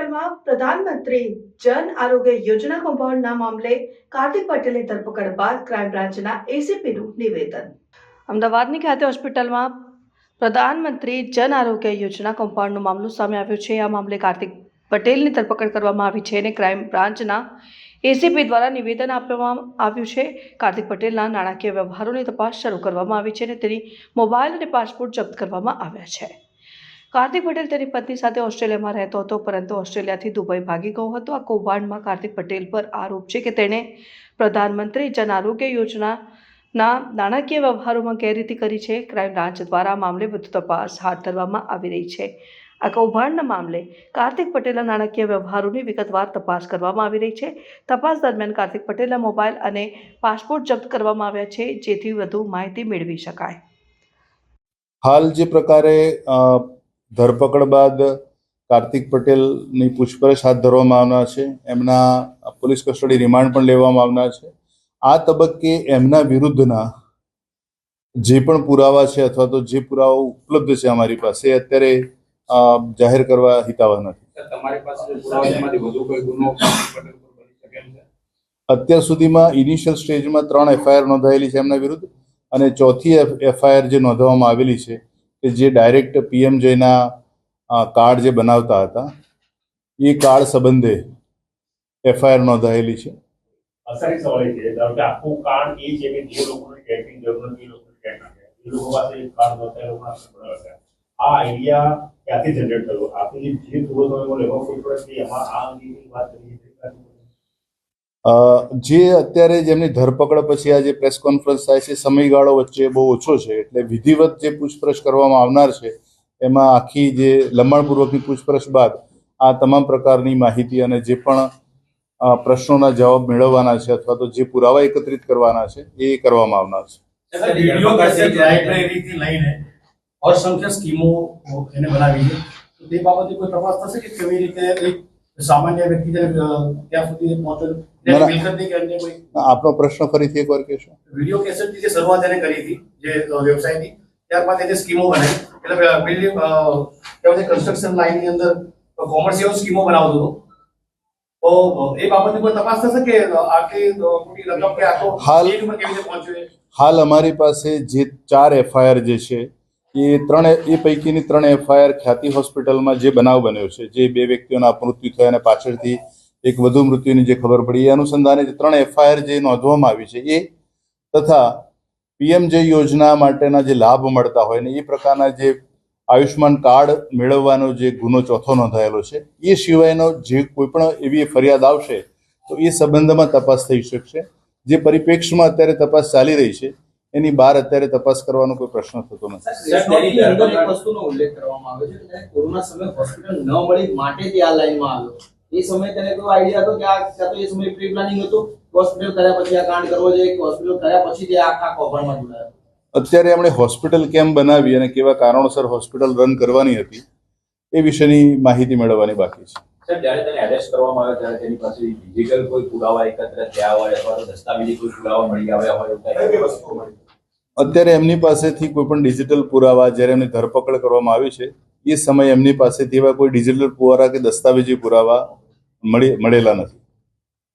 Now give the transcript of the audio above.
હોસ્પિટલમાં પ્રધાનમંત્રી જન આરોગ્ય યોજના કૌભાંડના મામલે કાર્તિક પટેલની ધરપકડ બાદ ક્રાઇમ બ્રાન્ચના એસીપીનું નિવેદન. અમદાવાદની ખાતે હોસ્પિટલમાં પ્રધાનમંત્રી જન આરોગ્ય યોજના કૌભાંડનો મામલો સામે આવ્યો છે. આ મામલે કાર્તિક પટેલની ધરપકડ કરવામાં આવી છે અને ક્રાઇમ બ્રાન્ચના એસીપી દ્વારા નિવેદન આપવામાં આવ્યું છે. કાર્તિક પટેલના નાણાકીય વ્યવહારોની તપાસ શરૂ કરવામાં આવી છે અને તેની મોબાઈલ અને પાસપોર્ટ જપ્ત કરવામાં આવ્યા છે. કાર્તિક પટેલ તેની પત્ની સાથે ઓસ્ટ્રેલિયામાં રહેતો હતો, પરંતુ ઓસ્ટ્રેલિયાથી દુબઈ ભાગી ગયો હતો. આ કૌભાંડમાં કાર્તિક પટેલ પર આરોપ છે કે તેણે પ્રધાનમંત્રી જન આરોગ્ય યોજનાના નાણાકીય વ્યવહારોમાં ગેરરીતિ કરી છે. ક્રાઇમ બ્રાન્ચ દ્વારા મામલે વધુ તપાસ હાથ ધરવામાં આવી રહી છે. આ કૌભાંડના મામલે કાર્તિક પટેલના નાણાકીય વ્યવહારોની વિગતવાર તપાસ કરવામાં આવી રહી છે. તપાસ દરમિયાન કાર્તિક પટેલના મોબાઈલ અને પાસપોર્ટ જપ્ત કરવામાં આવ્યા છે, જેથી વધુ માહિતી મેળવી શકાય. હાલ જે પ્રકારે ધરપકડ બાદ કાર્તિક પટેલની પૂછપરછ હાથ ધરવામાં આવનાર છે. એમના પોલીસ કસ્ટડી રિમાન્ડ પણ લેવામાં આવનાર છે. આ તબક્કે એમના વિરુદ્ધના જે પણ પુરાવા છે અથવા તો જે પુરાવા ઉપલબ્ધ છે અમારી પાસે અત્યારે જાહેર કરવા હિતાવહ નથી. અત્યાર સુધીમાં ઇનિશિયલ સ્ટેજમાં ત્રણ એફઆઈઆર નોંધાયેલી છે એમના વિરુદ્ધ અને ચોથી એફઆઈઆર જે નોંધવામાં આવેલી છે કે જે ડાયરેક્ટ પીએમ જયના કાર્ડ જે બનાવતા હતા, એ કાર્ડ સંબંધે એફઆઈઆર નોંધાયેલી છે. આ આઈડિયા ક્યાંથી જનરેટ થયો આપની જે અત્યારે જેમની ધરપકડ પછી આ જે પ્રેસ કોન્ફરન્સ થાય છે, સમયગાળો વચ્ચે બહુ ઓછો છે, એટલે વિધિવત જે પૂછપરછ કરવામાં આવનાર છે, એમાં આખી જે લંબાણપૂર્વકની પૂછપરછ બાદ આ તમામ પ્રકારની માહિતી અને જે પણ પ્રશ્નોના જવાબ મેળવવાના છે અથવા તો જે પુરાવા એકત્રિત કરવાના છે, એ કરવામાં આવનાર છે. અસંખ્ય સ્કીમો એને બનાવી છે. તે બાબતે કોઈ તપાસ થશે કે કેવી રીતે સામાન્ય વ્યક્તિ ત્યાં સુધી કોઈ. આપનો પ્રશ્ન ફરીથી એકવાર કહેશો. વીડિયો કેસેટની જે શરૂઆત એને કરી હતી જે વ્યવસાયની ત્યારબાદ એને સ્કીમો બનાવી એટલે બિલ્ડિંગ કહેવાય કન્સ્ટ્રક્શન લાઇનની અંદર કોમર્શિયલ સ્કીમો બનાવતો હતો. હાલ અમારી પાસે જે ચાર એફઆઈઆર જે છે એ ત્રણ, એ પૈકીની ત્રણ એફઆઈઆર ખ્યાતિ હોસ્પિટલમાં જે બનાવ બન્યો છે, જે બે વ્યક્તિઓના મૃત્યુ થયા અને પાછળથી એક વધુ મૃત્યુની જે ખબર પડી, એ અનુસંધાને જે ત્રણ એફઆઈઆર જે નોંધવામાં આવી છે, એ તથા પીએમજે યોજના માટેના જે લાભ મળતા હોય ને એ પ્રકારના જે આયુષ્માન કાર્ડ મેળવવાનો જે ગુનો ચોથો નોંધાયેલો છે, એ સિવાયનો જે કોઈ પણ એવી ફરિયાદ આવશે, તો એ સંબંધમાં તપાસ થઈ શકશે. જે પરિપ્રેક્ષમાં અત્યારે તપાસ ચાલી રહી છે એની બહાર અત્યારે તપાસ કરવાનો કોઈ પ્રશ્ન થતો નથી. રેસ્ટોરન્ટની અંદર એક વસ્તુનો ઉલ્લેખ કરવામાં આવ્યો છે કે કોરોના સમયે હોસ્પિટલ ન મળી માટે તે આ લાઈનમાં આવ્યો. એ સમયે તેને કોઈ આઈડિયા હતો કે આ તો એ સમયે પ્રી પ્લાનિંગ હતું હોસ્પિટલ કર્યા પછી આ કાંડ કરવો જોઈએ કે હોસ્પિટલ કર્યા પછી તે આખા કૌભાંડમાં જોડાયો અત્યારે આપણે હોસ્પિટલ કેમ બનાવી અને કેવા કારણોસર હોસ્પિટલ રન કરવાની હતી એ વિશેની માહિતી મેળવવાની બાકી છે. સર જ્યારે તેને એરેસ્ટ કરવામાં આવે ત્યારે તેની પાસે ડિજિટલ કોઈ પુરાવા એકત્ર થયા હોય અથવા તો દસ્તાવેજી કોઈ પુરાવા મળી આવ્યા હોય એવું કઈ? કંઈ મળી? અત્યારે એમની પાસેથી કોઈ પણ ડિજિટલ પુરાવા જ્યારે એમની ધરપકડ કરવામાં આવી છે એ સમયે એમની પાસેથી એવા કોઈ ડિજિટલ પુરાવા કે દસ્તાવેજી પુરાવા મળી મળેલા નથી.